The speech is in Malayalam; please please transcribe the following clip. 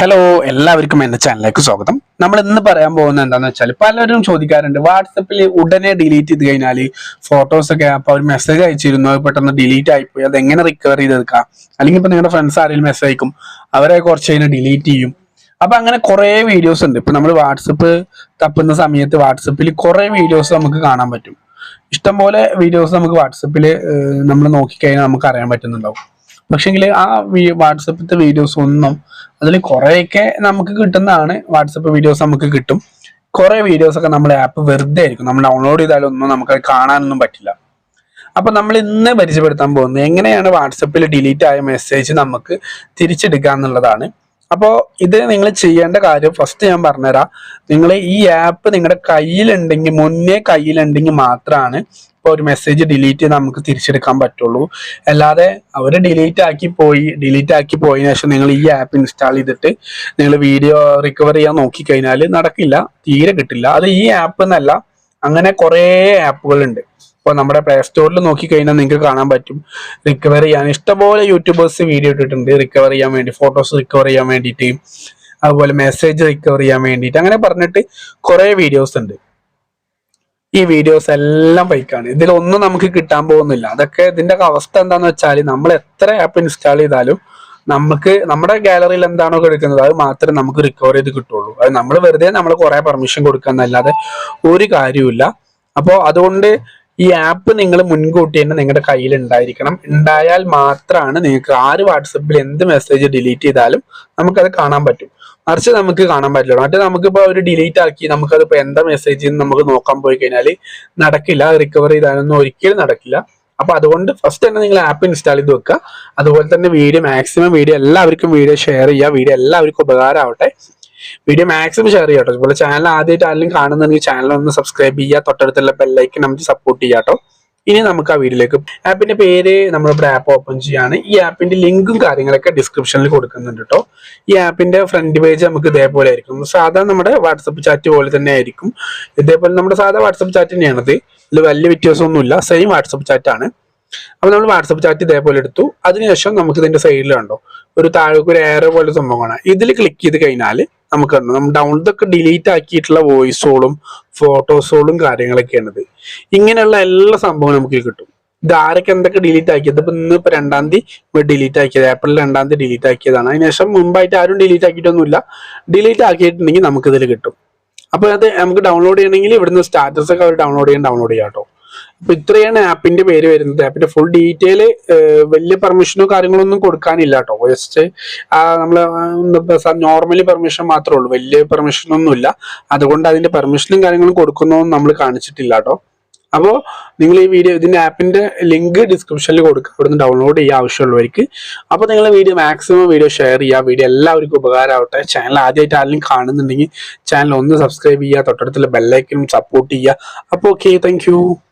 ഹലോ എല്ലാവർക്കും എന്റെ ചാനലിലേക്ക് സ്വാഗതം. നമ്മൾ ഇന്ന് പറയാൻ പോകുന്നത് എന്താണെന്ന് വെച്ചാൽ പലരും ചോദിക്കാറുണ്ട് വാട്സപ്പിൽ ഉടനെ ഡിലീറ്റ് ചെയ്ത് കഴിഞ്ഞാൽ ഫോട്ടോസ് ഒക്കെ അപ്പൊ ഒരു മെസ്സേജ് അയച്ചിരുന്നു പെട്ടെന്ന് ഡിലീറ്റ് ആയിപ്പോയി അത് എങ്ങനെ റിക്കവർ ചെയ്തെടുക്കാം അല്ലെങ്കിൽ ഇപ്പൊ നിങ്ങളുടെ ഫ്രണ്ട്സ് ആരെങ്കിലും മെസ്സേജ് അയക്കും അവരെ കുറച്ച് കഴിഞ്ഞാൽ ഡിലീറ്റ് ചെയ്യും. അപ്പൊ അങ്ങനെ കുറെ വീഡിയോസ് ഉണ്ട്. ഇപ്പൊ നമ്മൾ വാട്സപ്പ് തപ്പുന്ന സമയത്ത് വാട്സപ്പിൽ കുറെ വീഡിയോസ് നമുക്ക് കാണാൻ പറ്റും. ഇഷ്ടംപോലെ വീഡിയോസ് നമുക്ക് വാട്സപ്പിൽ നമ്മൾ നോക്കിക്കഴിഞ്ഞാൽ നമുക്ക് അറിയാൻ പറ്റുന്നുണ്ടാവും. പക്ഷെങ്കിൽ ആ വാട്സപ്പിലത്തെ വീഡിയോസ് ഒന്നും അതിൽ കുറേയൊക്കെ നമുക്ക് കിട്ടുന്നതാണ്. വാട്സപ്പ് വീഡിയോസ് നമുക്ക് കിട്ടും. കുറേ വീഡിയോസ് ഒക്കെ നമ്മുടെ ആപ്പ് വെറുതെ ആയിരിക്കും. നമ്മൾ ഡൗൺലോഡ് ചെയ്താലൊന്നും നമുക്ക് കാണാനൊന്നും പറ്റില്ല. അപ്പൊ നമ്മൾ ഇന്ന് പരിചയപ്പെടുത്താൻ പോകുന്നത് എങ്ങനെയാണ് വാട്സപ്പിൽ ഡിലീറ്റ് ആയ മെസ്സേജ് നമുക്ക് തിരിച്ചെടുക്കുക എന്നുള്ളതാണ് അപ്പോൾ ഇത് നിങ്ങൾ ചെയ്യേണ്ട കാര്യം ഫസ്റ്റ് ഞാൻ പറഞ്ഞുതരാം. നിങ്ങൾ ഈ ആപ്പ് നിങ്ങളുടെ കയ്യിലുണ്ടെങ്കിൽ മുന്നേ കയ്യിലുണ്ടെങ്കിൽ മാത്രമാണ് ഇപ്പോൾ ഒരു മെസ്സേജ് ഡിലീറ്റ് ചെയ്ത് നമുക്ക് തിരിച്ചെടുക്കാൻ പറ്റുള്ളൂ. അല്ലാതെ അവർ ഡിലീറ്റ് ആക്കി പോയി ഡിലീറ്റ് ആക്കി പോയതിനു ശേഷം നിങ്ങൾ ഈ ആപ്പ് ഇൻസ്റ്റാൾ ചെയ്തിട്ട് നിങ്ങൾ വീഡിയോ റിക്കവർ ചെയ്യാൻ നോക്കിക്കഴിഞ്ഞാൽ നടക്കില്ല തീരെ കിട്ടില്ല. അത് ഈ ആപ്പ് എന്നല്ല അങ്ങനെ കുറേ ആപ്പുകൾ ഇപ്പോൾ നമ്മുടെ പ്ലേ സ്റ്റോറിൽ നോക്കിക്കഴിഞ്ഞാൽ നിങ്ങൾക്ക് കാണാൻ പറ്റും. റിക്കവർ ചെയ്യാൻ ഇഷ്ടംപോലെ യൂട്യൂബേഴ്സ് വീഡിയോ ഇട്ടിട്ടുണ്ട്. റിക്കവർ ചെയ്യാൻ വേണ്ടി ഫോട്ടോസ് റിക്കവർ ചെയ്യാൻ വേണ്ടിയിട്ട്. അതുപോലെ മെസ്സേജ് റിക്കവർ ചെയ്യാൻ വേണ്ടിയിട്ട്. അങ്ങനെ പറഞ്ഞിട്ട് കുറേ വീഡിയോസ് ഉണ്ട്. ഈ വീഡിയോസ് എല്ലാം ഫൈക്കാണ് ഇതിലൊന്നും നമുക്ക് കിട്ടാൻ പോകുന്നില്ല. അതൊക്കെ ഇതിന്റെ അവസ്ഥ എന്താന്ന് വെച്ചാൽ നമ്മൾ എത്ര ആപ്പ് ഇൻസ്റ്റാൾ ചെയ്താലും നമുക്ക് നമ്മുടെ ഗാലറിയിൽ എന്താണോ കിടക്കുന്നത് അത് മാത്രമേ നമുക്ക് റിക്കവർ ചെയ്ത് കിട്ടുള്ളൂ. അത് നമ്മൾ വെറുതെ നമ്മൾ കുറെ പെർമിഷൻ കൊടുക്കുക എന്നല്ലാതെ ഒരു കാര്യമില്ല അപ്പോൾ അതുകൊണ്ട് ഈ ആപ്പ് നിങ്ങൾ മുൻകൂട്ടി തന്നെ നിങ്ങളുടെ കയ്യിൽ ഉണ്ടായിരിക്കണം ഉണ്ടായാൽ മാത്രമാണ് നിങ്ങൾക്ക് ആര് വാട്സപ്പിൽ എന്ത് മെസ്സേജ് ഡിലീറ്റ് ചെയ്താലും നമുക്കത് കാണാൻ പറ്റും. മറിച്ച് നമുക്ക് കാണാൻ പറ്റില്ല. മറ്റേ നമുക്കിപ്പോൾ ഒരു ഡിലീറ്റ് ആക്കി നമുക്കതിപ്പോൾ എന്താ മെസ്സേജ് നമുക്ക് നോക്കാൻ പോയി കഴിഞ്ഞാൽ നടക്കില്ല. റിക്കവർ ചെയ്താലൊന്നും ഒരിക്കലും നടക്കില്ല. അപ്പൊ അതുകൊണ്ട് ഫസ്റ്റ് തന്നെ നിങ്ങൾ ആപ്പ് ഇൻസ്റ്റാൾ ചെയ്ത് വെക്കുക അതുപോലെ തന്നെ വീഡിയോ മാക്സിമം വീഡിയോ എല്ലാവർക്കും വീഡിയോ ഷെയർ ചെയ്യുക വീഡിയോ എല്ലാവർക്കും ഉപകാരമാവട്ടെ. വീഡിയോ മാക്സിമം ഷെയർ ചെയ്യാട്ടോ അതുപോലെ ചാനൽ ആദ്യമായിട്ട് ആരെങ്കിലും കാണുന്നുണ്ടെങ്കിൽ ചാനൽ ഒന്ന് സബ്സ്ക്രൈബ് ചെയ്യുക. തൊട്ടടുത്തുള്ള ബെല്ലൈക്കൻ നമുക്ക് സപ്പോർട്ട് ചെയ്യാട്ടോ ഇനി നമുക്ക് ആ വീഡിയോയിലേക്ക് ആപ്പിന്റെ പേര് നമ്മളിവിടെ ആപ്പ് ഓപ്പൺ ചെയ്യാണ്. ഈ ആപ്പിന്റെ ലിങ്കും കാര്യങ്ങളൊക്കെ ഡിസ്ക്രിപ്ഷനിൽ കൊടുക്കുന്നുണ്ട് കേട്ടോ. ഈ ആപ്പിന്റെ ഫ്രണ്ട് പേജ് നമുക്ക് ഇതേപോലെ ആയിരിക്കും. സാധാരണ നമ്മുടെ വാട്സപ്പ് ചാറ്റ് പോലെ തന്നെ ആയിരിക്കും. ഇതേപോലെ നമ്മുടെ സാധാ വാട്സപ്പ് ചാറ്റ് തന്നെയാണത്. ഇതിൽ വലിയ വ്യത്യാസമൊന്നുമില്ല. സെയിം വാട്സപ്പ് ചാറ്റ് ആണ് അപ്പൊ നമ്മൾ വാട്സപ്പ് ചാറ്റ് ഇതേപോലെ എടുത്തു. അതിനുശേഷം നമുക്ക് ഇതിന്റെ സൈഡിൽ കണ്ടോ ഒരു താഴേക്ക് ഒരു ഏറെ പോലെ സംഭവം കാണാം. ഇതിൽ ക്ലിക്ക് ചെയ്ത് കഴിഞ്ഞാൽ നമുക്ക് നമ്മൾ ഡൗൺലോഡ് ഒക്കെ ഡിലീറ്റ് ആക്കിയിട്ടുള്ള വോയിസുകളും ഫോട്ടോസുകളും കാര്യങ്ങളൊക്കെയാണ് ഇത് ഇങ്ങനെയുള്ള എല്ലാ സംഭവവും നമുക്ക് കിട്ടും. ഇത് ആരൊക്കെ എന്തൊക്കെ ഡിലീറ്റ് ആക്കിയത്? ഇപ്പൊ ഇന്ന് ഇപ്പൊ രണ്ടാം തീയതി ഡിലീറ്റ് ആക്കിയത്. ഏപ്രിൽ രണ്ടാം തീയതി ഡിലീറ്റ് ആക്കിയതാണ്. അതിനുശേഷം മുമ്പായിട്ട് ആരും ഡിലീറ്റ് ആക്കിയിട്ടൊന്നുമില്ല. ഡിലീറ്റ് ആക്കിയിട്ടുണ്ടെങ്കിൽ നമുക്ക് ഇതിൽ കിട്ടും. അപ്പൊ അത് നമുക്ക് ഡൗൺലോഡ് ചെയ്യണമെങ്കിൽ ഇവിടുന്ന് സ്റ്റാറ്റസ് ഒക്കെ അവർ ഡൗൺലോഡ് ചെയ്യാൻ ഡൗൺലോഡ് ചെയ്യാം കേട്ടോ അപ്പൊ ഇത്രയാണ് ആപ്പിന്റെ പേര് വരുന്നത്. ആപ്പിന്റെ ഫുൾ ഡീറ്റെയിൽ വലിയ പെർമിഷനോ കാര്യങ്ങളോ ഒന്നും കൊടുക്കാനില്ല കേട്ടോ ജസ്റ്റ് നമ്മൾ നോർമലി പെർമിഷൻ മാത്രമേ ഉള്ളൂ. വലിയ പെർമിഷൻ ഒന്നുമില്ല. അതുകൊണ്ട് അതിന്റെ പെർമിഷനും കാര്യങ്ങളും കൊടുക്കുന്നതൊന്നും നമ്മൾ കാണിച്ചിട്ടില്ല കേട്ടോ അപ്പോൾ നിങ്ങൾ ഈ വീഡിയോ ഇതിന്റെ ആപ്പിന്റെ ലിങ്ക് ഡിസ്ക്രിപ്ഷനിൽ കൊടുക്കുക അവിടുന്ന് ഡൗൺലോഡ് ചെയ്യുക ആവശ്യമുള്ളവർക്ക്. അപ്പോൾ നിങ്ങൾ വീഡിയോ മാക്സിമം വീഡിയോ ഷെയർ ചെയ്യുക. വീഡിയോ എല്ലാവർക്കും ഉപകാരമാവട്ടെ. ചാനൽ ആദ്യമായിട്ട് ആരെങ്കിലും കാണുന്നുണ്ടെങ്കിൽ ചാനൽ ഒന്ന് സബ്സ്ക്രൈബ് ചെയ്യുക. തൊട്ടടുത്തുള്ള ബെല്ലൈക്കനും സപ്പോർട്ട് ചെയ്യുക. അപ്പോൾ ഓക്കെ താങ്ക്